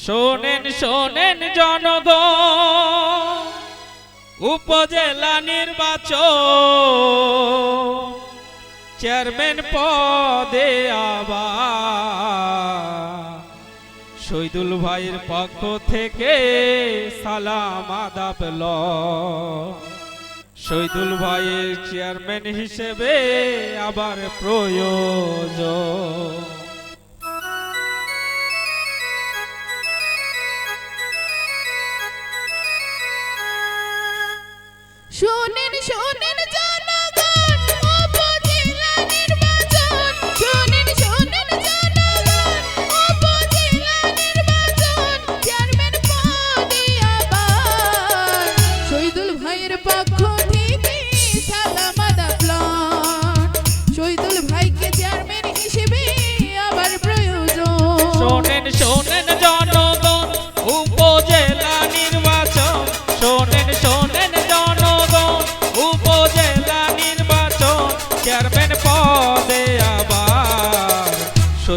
শোনেন শোনেন জনগণ, উপজেলা নির্বাচন চেয়ারম্যান পদে আবার শহীদুল ভাইয়ের পক্ষ থেকে সালাম, আদাব ল শহীদুল ভাইয়ের চেয়ারম্যান হিসেবে আবার প্রয়োজন। শোনেন শোনেন জনগণ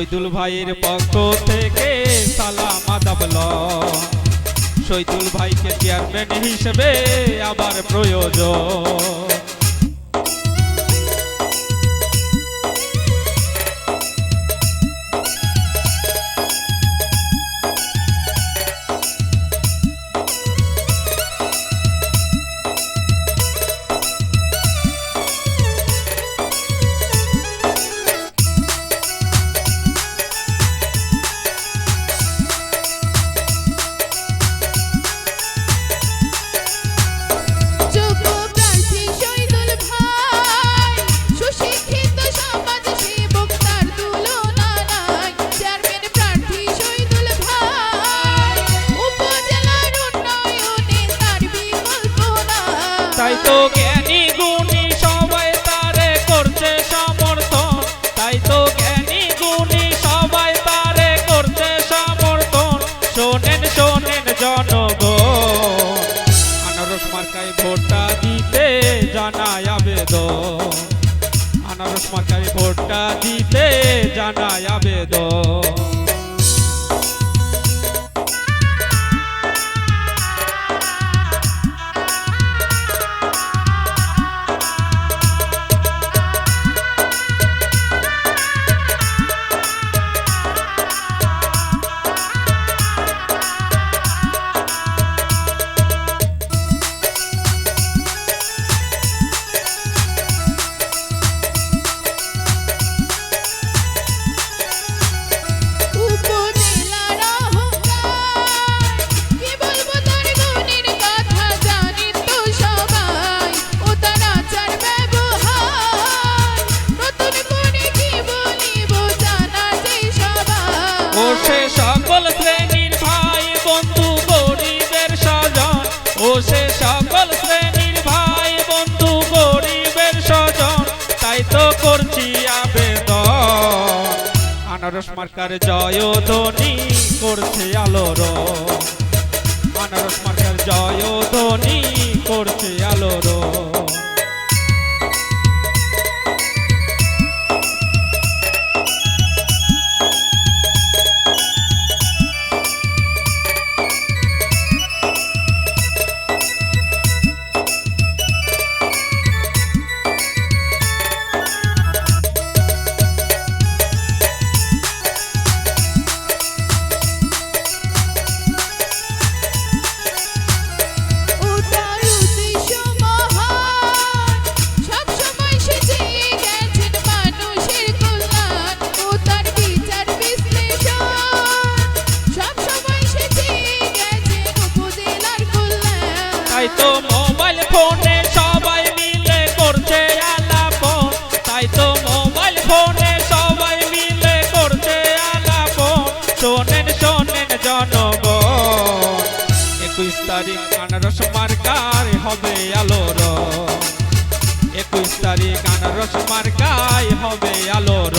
শহীদুল ভাইয়ের পক্ষ থেকে সালাম আদাব শৈতুল ভাইকে চেয়ারম্যান হিসেবে আবার প্রয়োজন। তাই তো জ্ঞানী গুণী সবাই তারে করছে সমর্থন। তাই তো জ্ঞানী গুণী সবাই তারে করছে সমর্থন। শোনেন শোনেন জনগণ, আনারস মার্কায় ভোটটা দিতে জানায় আবেদন। আনারস মার্কায় ভোটটা দিতে জানায় আবেদন। আনারস মার্কার জয় ধ্বনি করছে আলোর। আনারস মার্কার জয় ধ্বনি করছে আলোর। তাই তো মোবাইল ফোনে সবাই মিলে করছে আলাপন। তাই তো মোবাইল ফোনে সবাই মিলে করছে আলাপন। শোনেন শোনেন জনগণ, একুশ তারিখ আনারস মার্কার হবে আলোর একুশ তারিখ আনারস মার্কায় হবে আলোর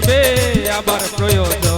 হিসেবে আবার প্রয়োজন।